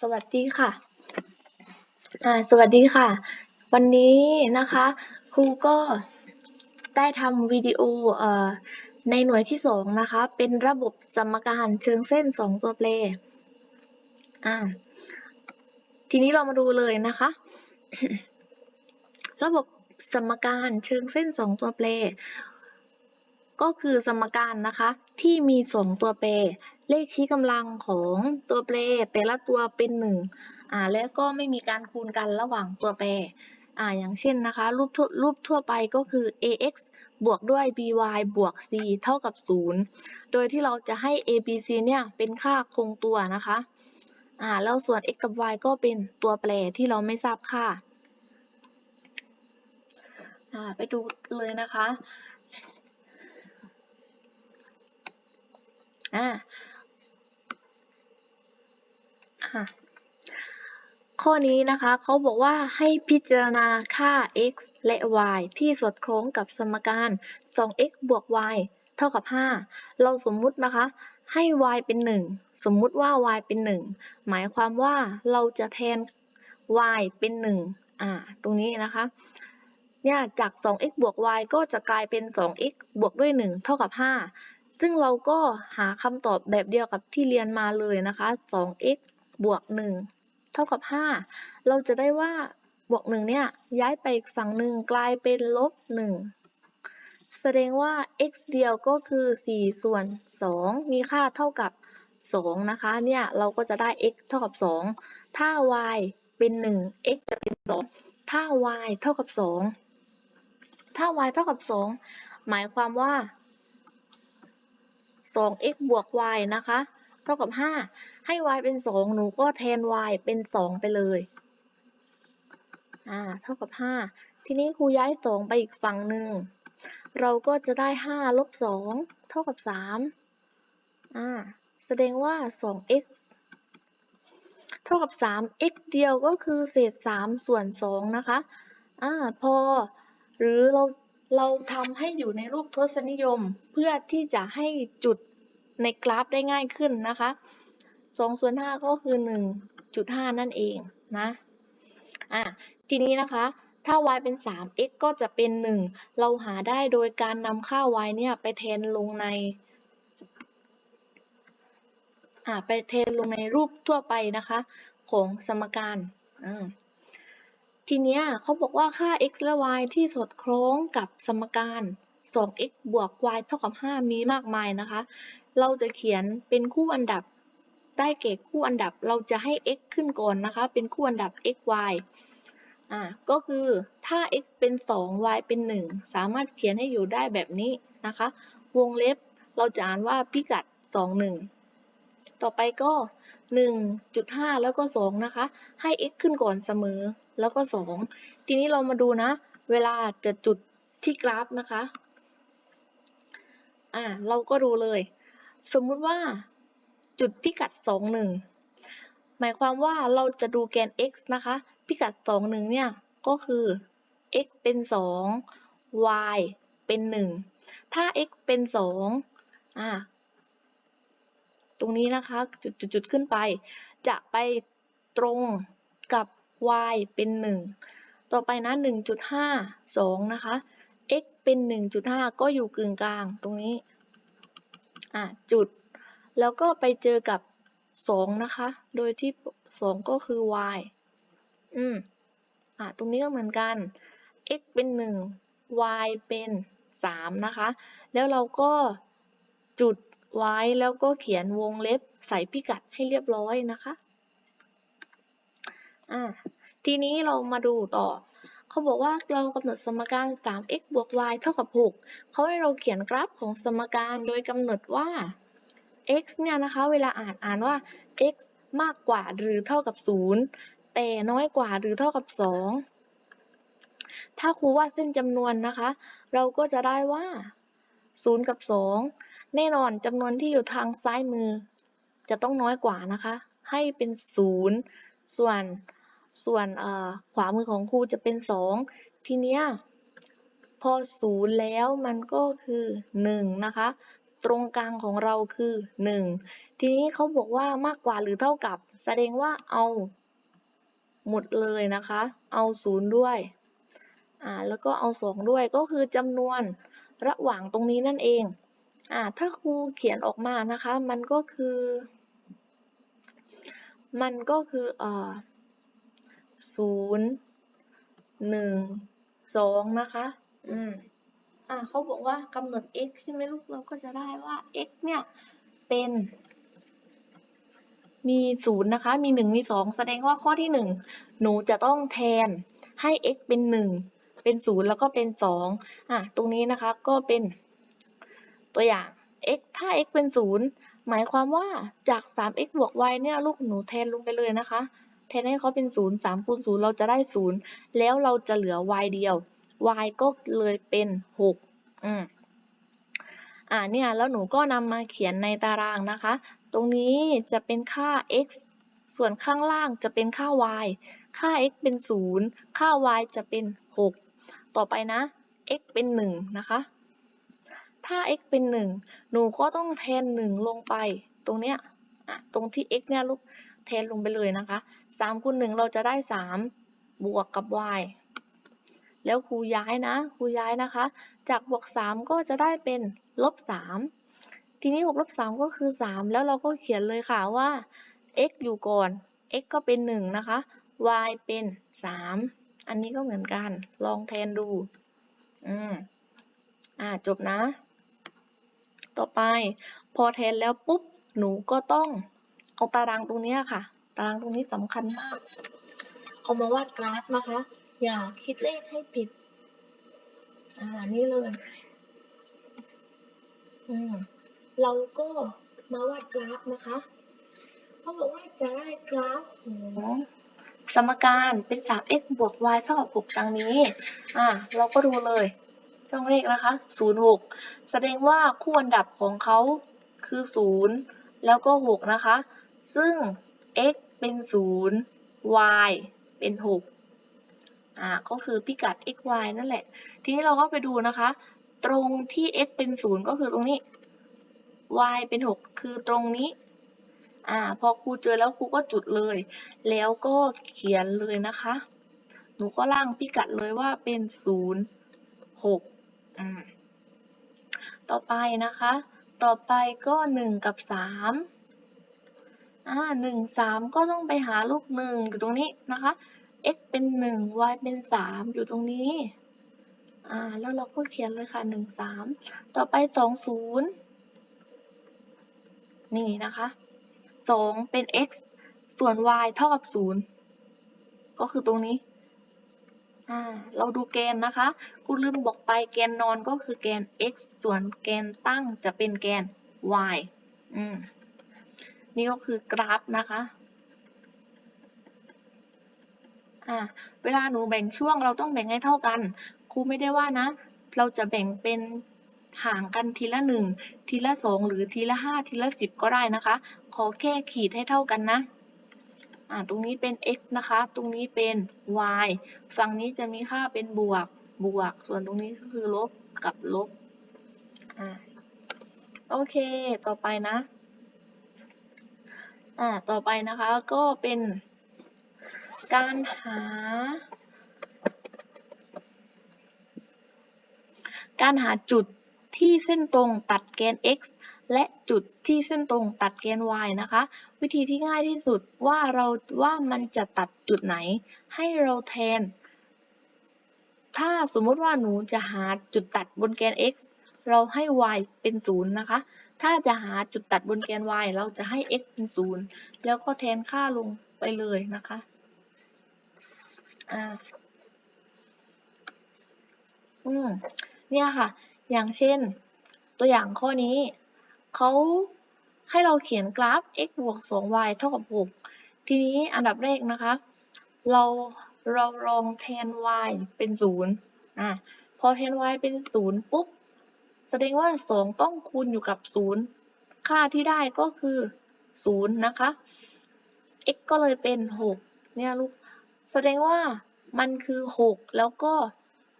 สวัสดีค่ะอ่าสวัสดีค่ะ วันนี้นะคะครูก็ได้ทำวิดีโอเอ่อในหน่วยที่สองนะคะ เป็นระบบสมการเชิงเส้นสองตัวแปรอ่าทีนี้เรามาดูเลยนะคะ ระบบสมการเชิงเส้นสองตัวแปร ก็คือสมการนะคะที่มีสองตัวแปร เลขชี้กำลังของตัวแปรแต่ละตัวเป็นหนึ่งอ่าและก็ไม่มีการคูณกันระหว่างตัวแปรอ่าอย่างเช่นนะคะรูปทั่วรูปทั่วไปก็คือ ax บวกด้วย by บวก c เท่ากับ 0 โดยที่เราจะให้ a b c เนี่ยเป็นค่าคงตัวนะคะอ่าแล้วส่วน x กับ y ก็เป็นตัวแปรที่เราไม่ทราบค่าอ่าไปดูเลยนะคะ อ่าข้อนี้นะคะเขาบอกว่าให้พิจารณาค่า x และ y ที่สอดคล้องกับสมการ 2x บวก y เท่ากับ 5 เราสมมุตินะคะ ให้ y เป็น 1 สมมุติว่า y เป็น 1 หมายความว่าเราจะแทน y เป็น 1 อ่า ตรงนี้นะคะ เนี่ย จาก 2x บวก y ก็จะกลายเป็น 2x บวกด้วย 1 เท่ากับ 5 ซึ่งเราก็หาคำตอบแบบเดียวกับที่เรียนมาเลยนะคะ 2x บวก 1 เท่ากับ 5 เราจะได้ว่าบวก 1 เนี่ย ย้ายไปอีกฝั่งหนึ่งกลายเป็นลบ 1 แสดงว่า x เดียวก็คือ 4 ส่วน 2 มีค่าเท่ากับ 2 นะคะ เนี่ย เราก็จะได้ x เท่ากับ 2 ถ้า y เป็น 1 x จะเป็น 2 ถ้า y เท่ากับ 2 ถ้า y เท่ากับ 2 หมายความว่า 2x บวก y นะคะ เท่ากับ 5 ให้ y เป็น 2 หนูก็แทน y เป็น 2 ไปเลย อ่า เท่ากับ 5 ทีนี้ครูย้าย 2 ไปอีกฝั่งหนึ่ง เราก็จะได้ 5 ลบ 2 เท่ากับ 3 อ่า แสดงว่า 2x เท่ากับ 3 x เดียวก็คือเศษ 3 ส่วน 2 นะคะ อ่า พอ หรือเรา เราทำให้อยู่ในรูปทศนิยมเพื่อที่จะให้จุดในกราฟได้ง่ายขึ้นนะคะ2ส่วน5ก็คือ 1.5 นั่นเองนะอะทีนี้นะคะ ถ้า y เป็น 3 x ก็จะเป็น 1 เราหาได้โดยการนำค่า y เนี่ยไปแทนลงในอ่าไปแทนลงในรูปทั่วไปนะคะ ของสมการอ่า ทีเนี้ยเขาบอกว่าค่า x และ y ที่สอดคล้องกับสมการ 2x บวก y เท่ากับ 5 มีมากมายนะคะ เราจะเขียนเป็นคู่อันดับ ได้แก่คู่อันดับ เราจะให้ x ขึ้นก่อนนะคะ เป็นคู่อันดับ x y อ่า ก็คือถ้า x เป็น 2 y เป็น 1 สามารถเขียนให้อยู่ได้แบบนี้นะคะ วงเล็บเราจะอ่านว่าพิกัด 2 1 ต่อไปก็ 1.5 แล้วก็ 2 นะคะ ให้ x ขึ้นก่อนเสมอ แล้วก็ 2 ทีนี้เรามาดูนะ เวลาจะจุดที่กราฟนะคะ อ่า เราก็ดูเลย สมมุติว่าจุดพิกัด 2 1 หมายความว่าเราจะดูแกน x นะคะ พิกัด 2 1 เนี่ย ก็คือ x เป็น 2 y เป็น 1 ถ้า x เป็น 2 อ่า ตรงนี้นะคะ จุดจุดจุดขึ้นไป จะไปตรงกับ y เป็น 1 ต่อไปนะ 1.5 2 นะคะ x เป็น 1.5 ก็อยู่กึ่งกลางตรงนี้ อะ จุด แล้วก็ไปเจอกับ 2 นะคะ โดยที่ 2 ก็คือ y อืม อะ ตรงนี้ก็เหมือนกัน x เป็น 1 y เป็น 3 นะคะ แล้วเราก็จุด ไว้แล้วก็เขียนวงเล็บใส่พิกัดให้เรียบร้อยนะคะอ่าทีนี้เรามาดูต่อ เขาบอกว่าเรากำหนดสมการ 3x บวก y เท่ากับ 6 เขาให้เราเขียนกราฟของสมการโดยกำหนดว่า x เนี่ยนะคะ เวลาอ่านอ่านว่า x มากกว่าหรือเท่ากับ 0 แต่น้อยกว่าหรือเท่ากับ 2 ถ้าครูวาดเส้นจำนวนนะคะ เราก็จะได้ว่า 0 กับ 2 แน่นอนจำนวนที่อยู่ทางซ้ายมือ จะต้องน้อยกว่านะคะ ให้เป็น0ส่วนส่วนขวามือของครูจะเป็น2ทีเนี้ยพอ0แล้วมันก็คือ1นะคะ ตรงกลางของเราคือ1ทีนี้เขาบอกว่ามากกว่าหรือเท่ากับ แสดงว่าเอาหมดเลยนะคะ เอา0ด้วย อ่า แล้วก็เอา2ด้วย ก็คือจำนวนระหว่างตรงนี้นั่นเอง อ่าถ้าครูเขียนออกมานะคะ มันก็คือ มันก็คือเอ่อศูนย์หนึ่งสองนะคะ อืมอ่าเขาบอกว่ากำหนด x ใช่ไหมลูกเราก็จะได้ว่า x เนี่ยเป็นมีศูนย์นะคะ มีหนึ่งมีสองแสดงว่าข้อที่หนึ่งหนูจะต้องแทนให้ x เป็นหนึ่งเป็นศูนย์แล้วก็เป็นสองอะ ตรงนี้นะคะก็เป็น ตัวอย่าง x ถ้า x เป็นศูนย์หมายความว่าจาก 3x บวก y เนี่ยลูกหนูแทนลงไปเลยนะคะ แทนให้เขาเป็นศูนย์สามคูณศูนย์เราจะได้ศูนย์แล้วเราจะเหลือ y เดียว y ก็เลยเป็นหกอืมอ่าเนี่ยแล้วหนูก็นำมาเขียนในตารางนะคะ ตรงนี้จะเป็นค่า x ส่วนข้างล่างจะเป็นค่า y ค่า x เป็น 0 ค่า y จะเป็น 6 ต่อไปนะ x เป็น 1 นะคะ ถ้า x เป็น 1 หนูก็ต้องแทน 1 ลงไป ตรงเนี้ยตรงที่ x เนี่ยลูกแทนลงไปเลยนะคะ3คูณ1เราจะได้ 3 บวกกับ y แล้วครูย้ายนะครูย้ายนะคะ จากบวก 3 ก็จะได้เป็นลบ 3 ทีนี้6ลบ3ก็คือ 3 แล้วเราก็เขียนเลยค่ะว่า x อยู่ก่อน x ก็เป็น 1 นะคะ y เป็น 3 อันนี้ก็เหมือนกัน ลองแทนดู อืม อ่า จบนะ ต่อไป พอแทนแล้วปุ๊บ หนูก็ต้องเอาตารางตรงนี้ค่ะ ตารางตรงนี้สำคัญมาก เอามาวาดกราฟนะคะ อย่าคิดเลขให้ผิด อ่า นี่เลย อืม เราก็มาวาดกราฟนะคะ เขาบอกว่าจะได้กราฟของสมการเป็น 3x บวก y เท่ากับ6ดังนี้ อ่า เราก็ดูเลย ช่องเลขนะคะ06แสดงว่าคู่อันดับของเขาคือ0แล้วก็6นะคะ ซึ่ง x เป็น0 y เป็น6อ่าก็คือพิกัด x y นั่นแหละ ทีนี้เราก็ไปดูนะคะ ตรงที่ x เป็น0ก็คือตรงนี้ y เป็น6คือตรงนี้อ่าพอครูเจอแล้วครูก็จุดเลย แล้วก็เขียนเลยนะคะ หนูก็ล่างพิกัดเลยว่าเป็น0 6 ต่อไปนะคะ ต่อไปก็ 1 กับ3อ่า1 3 ก็ต้องไปหาลูก 1 อยู่ตรงนี้นะคะ x เป็น 1 y เป็น 3 อยู่ตรงนี้อ่าแล้วเราก็เขียนเลยค่ะ 1 3 ต่อไป 2 0 นี่นะคะ 2 เป็น x ส่วน y เท่ากับ 0 ก็คือตรงนี้ เราดูแกนนะคะครูลืมบอกไปแกนนอนก็คือแกน x ส่วนแกนตั้งจะเป็นแกน y อืมนี่ก็คือกราฟนะคะอ่าเวลาหนูแบ่งช่วงเราต้องแบ่งให้เท่ากันครูไม่ได้ว่านะ เราจะแบ่งเป็นห่างกันทีละหนึ่งทีละสองหรือทีละห้าทีละสิบก็ได้นะคะ ขอแค่ขีดให้เท่ากันนะ อ่าตรงนี้เป็น x นะคะ ตรงนี้เป็น y ฝั่งนี้จะมีค่าเป็นบวกบวก ส่วนตรงนี้ก็คือลบกับลบอ่าโอเค ต่อไปนะอ่าต่อไปนะคะก็เป็นการหา การหาจุดที่เส้นตรงตัดแกน x และจุดที่เส้นตรงตัดแกน y นะคะ วิธีที่ง่ายที่สุดว่าเราว่ามันจะตัดจุดไหน ให้เราแทน ถ้าสมมติว่าหนูจะหาจุดตัดบนแกน x เราให้ y เป็น 0 นะคะ ถ้าจะหาจุดตัดบนแกน y เราจะให้ x เป็น 0 แล้วก็แทนค่าลงไปเลยนะคะอ่าอืมเนี่ยค่ะ อย่างเช่น ตัวอย่างข้อนี้ เขาให้เราเขียนกราฟ x บวก 2y เท่ากับ 6 ทีนี้อันดับแรกนะคะ เราเราลองแทน y เป็น 0อะพอแทน y เป็น 0 ปุ๊บ แสดงว่า 2 ต้องคูณอยู่กับ 0 ค่าที่ได้ก็คือ 0 นะคะ x ก็เลยเป็น 6 เนี่ยลูก แสดงว่ามันคือ 6 แล้วก็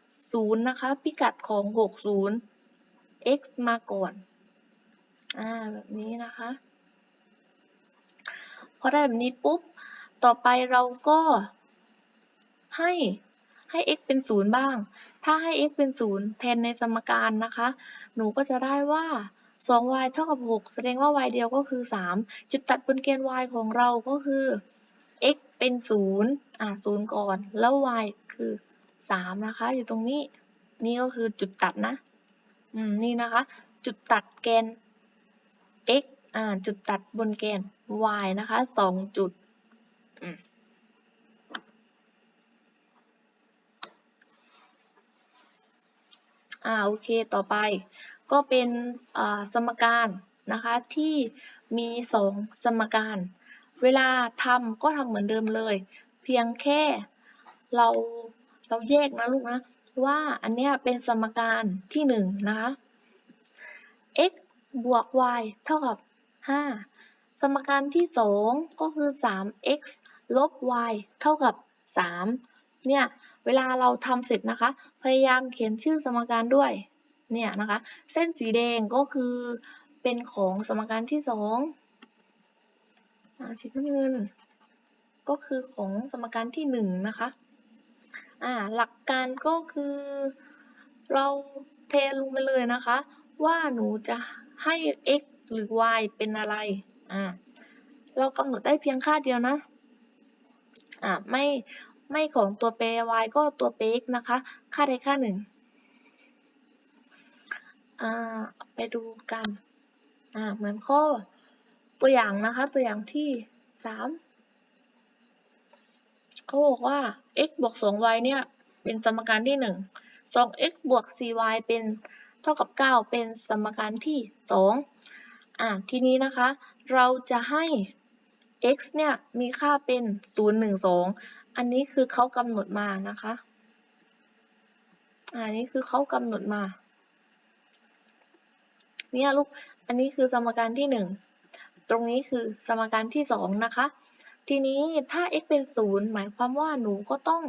0 นะคะ พิกัดของ 60 x มาก่อน อ่าแบบนี้นะคะ พอได้แบบนี้ปุ๊บ ต่อไปเราก็ให้ให้ x เป็นศูนย์บ้าง ถ้าให้ x เป็นศูนย์แทนในสมการนะคะ หนูก็จะได้ว่า 2y เท่ากับ 6 แสดงว่า y เดียวก็คือ 3 จุดตัดบนเกณฑ์ y ของเราก็คือ x เป็น 0 อ่า0ก่อน แล้ว y คือ 3 นะคะ อยู่ตรงนี้ นี่ก็คือจุดตัดนะ อืม นี่นะคะ จุดตัดแกน x อ่าจุดตัดบนแกน y นะคะสองจุดอ่าโอเคต่อไปก็เป็นสมการนะคะที่มีสองสมการ เวลาทำก็ทำเหมือนเดิมเลย เพียงแค่เราเราแยกนะลูกนะ ว่าอันเนี้ยเป็นสมการที่หนึ่งนะคะ x บวก y เท่ากับ 5 สมการที่สองก็คือ 3x ลบ y เท่ากับ 3 เนี่ย เวลาเราทำเสร็จนะคะ พยายามเขียนชื่อสมการด้วย เนี่ยนะคะ เส้นสีแดงก็คือเป็นของสมการที่สองอ่าสีน้ำเงิน ก็คือของสมการที่หนึ่งนะคะอ่าหลักการก็คือเราเทลงไปเลยนะคะ ว่าหนูจะ ให้ x หรือ y เป็นอะไร อ่า เรากำหนดได้เพียงค่าเดียวนะ อ่า ไม่ ไม่ของตัวแป y ก็ตัวแป x นะคะ ค่าใดค่าหนึ่ง อ่า ไปดูกัน อ่า เหมือนข้อตัวอย่างนะคะ ตัวอย่างที่สามเขาบอกว่า x บวก 2y เนี่ย เป็นสมการที่1 2x บวก 4y เป็น ท่ากับ 9 เป็นสมการที่ 2 อ่าทีนี้นะคะ เราจะให้ x เนี่ยมีค่าเป็น 0 1 2 อันนี้คือเขากำหนดมานะคะอ่านี่คือเขากำหนดมา เนี่ยลูก อันนี้คือสมการที่ 1 ตรงนี้คือสมการที่ 2 นะคะ ทีนี้ถ้า x เป็น 0 หมายความว่าหนูก็ต้อง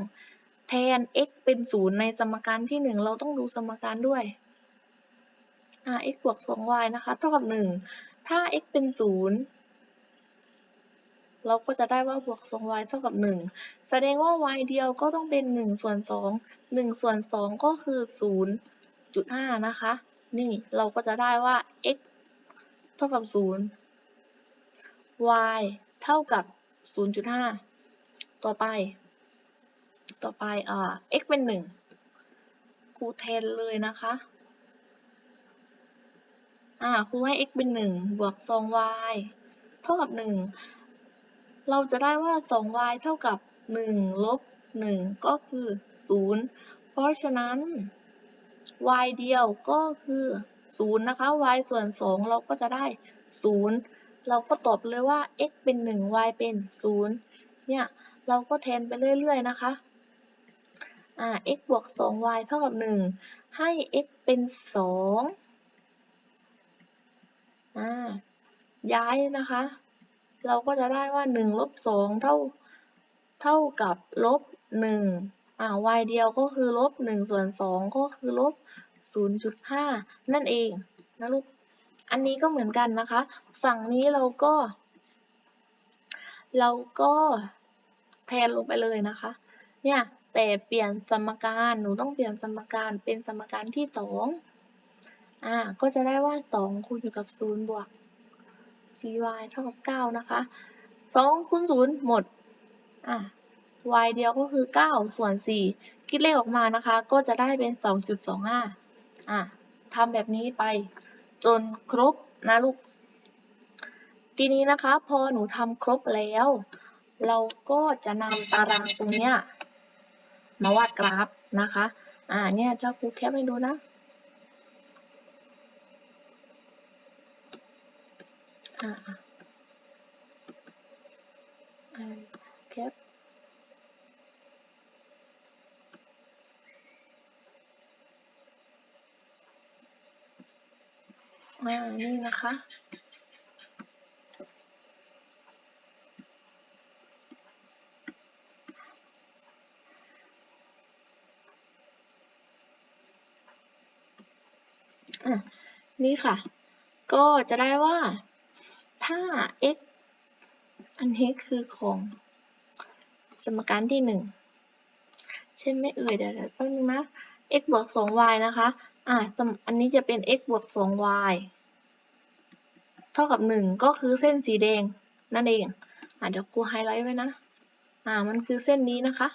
แทน x เป็น 0 ในสมการที่ 1 เราต้องดูสมการด้วย อ่า x บวก 2y นะคะ เท่ากับ 1 ถ้า x เป็น 0 เราก็จะได้ว่าบวก 2y เท่ากับ 1 แสดงว่า y เดียวก็ต้องเป็น 1 ส่วน 2 1 ส่วน 2 ก็คือ 0.5 นะคะ นี่เราก็จะได้ว่า x เท่ากับ 0 y เท่ากับ 0.5 ต่อไป ต่อไปอ่า x เป็น 1 ครูแทนเลยนะคะ อ่าครูให้ x เป็น 1 บวก 2y เท่ากับ 1 เราจะได้ว่า 2y เท่ากับ 1 ลบ 1 ก็คือ 0 เพราะฉะนั้น y เดียวก็คือ 0 นะคะ y ส่วน 2 เราก็จะได้ 0 เราก็ตอบเลยว่า x เป็น 1 y เป็น 0 เนี่ย เราก็แทนไปเรื่อยๆ นะคะอ่า x บวก 2y เท่ากับ 1 ให้ x เป็น 2 อ่าย้ายนะคะ เราก็จะได้ว่า1ลบ2เท่าเท่ากับลบ1อ่า y เดียวก็คือลบ1ส่วน2ก็คือลบ0.5 นั่นเองนะลูก อันนี้ก็เหมือนกันนะคะ ฝั่งนี้เราก็ เราก็แทนลงไปเลยนะคะ เนี่ย แต่เปลี่ยนสมการ หนูต้องเปลี่ยนสมการเป็นสมการที่สอง อ่า ก็จะได้ว่าสองคูณอยู่กับศูนย์บวก cy เท่ากับเก้านะคะสองคูณศูนย์หมด อ่า y เดียวก็คือเก้าส่วนสี่คิดเลขออกมานะคะ ก็จะได้เป็นสองจุดสองห้าอ่าทำแบบนี้ไปจนครบนะลูก ทีนี้นะคะพอหนูทำครบแล้ว เราก็จะนำตารางตรงเนี้ยมาวาดกราฟนะคะ อ่า เนี่ยเจ้าครูแคปให้ดูนะ อ่าอ่าอ่าแคปอ่านี่นะคะอะนี่ค่ะ ก็จะได้ว่า ถ้า x อันนี้คือของสมการที่หนึ่งใช่ไหมเอ่ยเดี๋ยวแป๊บนึงนะ x บวก 2y นะคะ อ่าอันนี้จะเป็น x บวก 2y เท่ากับ 1 ก็คือเส้นสีแดงนั่นเอง อ่าเดี๋ยวกูไฮไลท์ไว้นะ อ่า มันคือเส้นนี้นะคะ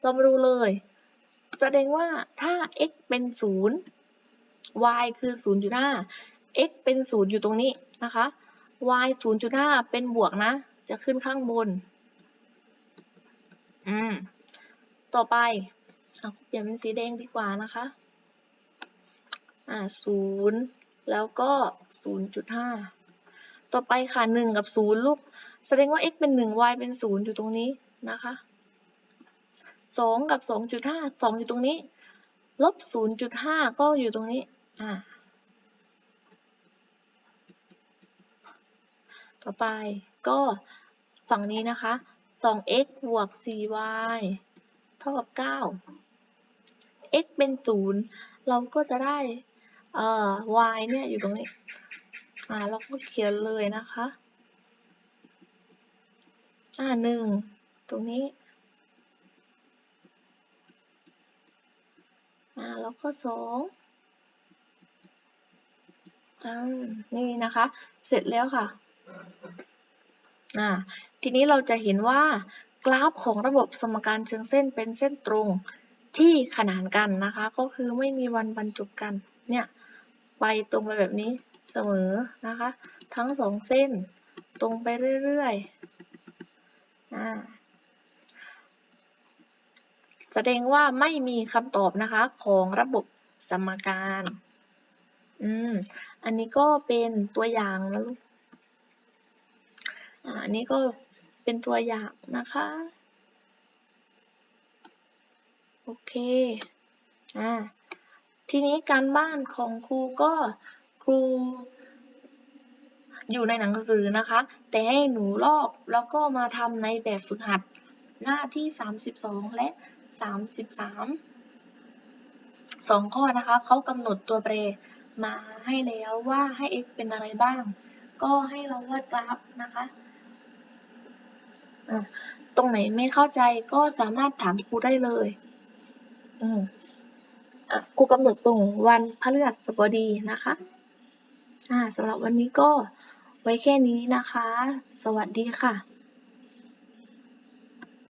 เรามาดูเลย แสดงว่าถ้า x เป็น 0 y คือ 0.5 x เป็น 0 อยู่ตรงนี้นะคะ y 0.5 เป็นบวกนะ จะขึ้นข้างบน อืม ต่อไปเอาเปลี่ยนเป็นสีแดงดีกว่านะคะ อ่า0แล้วก็ 0.5 ต่อไปค่ะ 1 กับ 0 ลูก แสดงว่า x เป็น 1 y เป็น 0 อยู่ตรงนี้นะคะ 2 กับ 2.5 2 อยู่ตรงนี้ ลบ 0.5 ก็อยู่ตรงนี้ อ่า ต่อไปก็ฝั่งนี้นะคะ 2x บวก 4y เท่ากับ 9 x เป็น 0 เราก็จะได้เอ่อ y เนี่ยอยู่ตรงนี้ อ่า เราก็เขียนเลยนะคะ อ่าหนึ่งตรงนี้ อ่า แล้วก็สองอ่า นี่นะคะ เสร็จแล้วค่ะ ทีนี้เราจะเห็นว่ากราฟของระบบสมการเชิงเส้นเป็นเส้นตรงที่ขนานกันนะคะ ก็คือไม่มีวันบรรจบกันเนี่ยไปตรงไปแบบนี้เสมอนะคะ ทั้งสองเส้นตรงไปเรื่อยๆแสดงว่าไม่มีคำตอบนะคะของระบบสมการ อืม อันนี้ก็เป็นตัวอย่างนะลูก อันนี้ก็เป็นตัวอย่างนะคะ โอเค อ่า ทีนี้การบ้านของครูก็ครูอยู่ในหนังสือนะคะ แต่ให้หนูลอกแล้วก็มาทำในแบบฝึกหัดหน้าที่ 32 และ 33สองข้อนะคะ เขากำหนดตัวแปรมาให้แล้วว่าให้ x เป็นอะไรบ้าง ก็ให้เราวาดกราฟนะคะ ตรงไหนไม่เข้าใจก็สามารถถามครูได้เลยอืมอะครูกำหนดส่งวันพฤหัสบดีนะคะอ่าสำหรับวันนี้ก็ไว้แค่นี้นะคะ สวัสดีค่ะ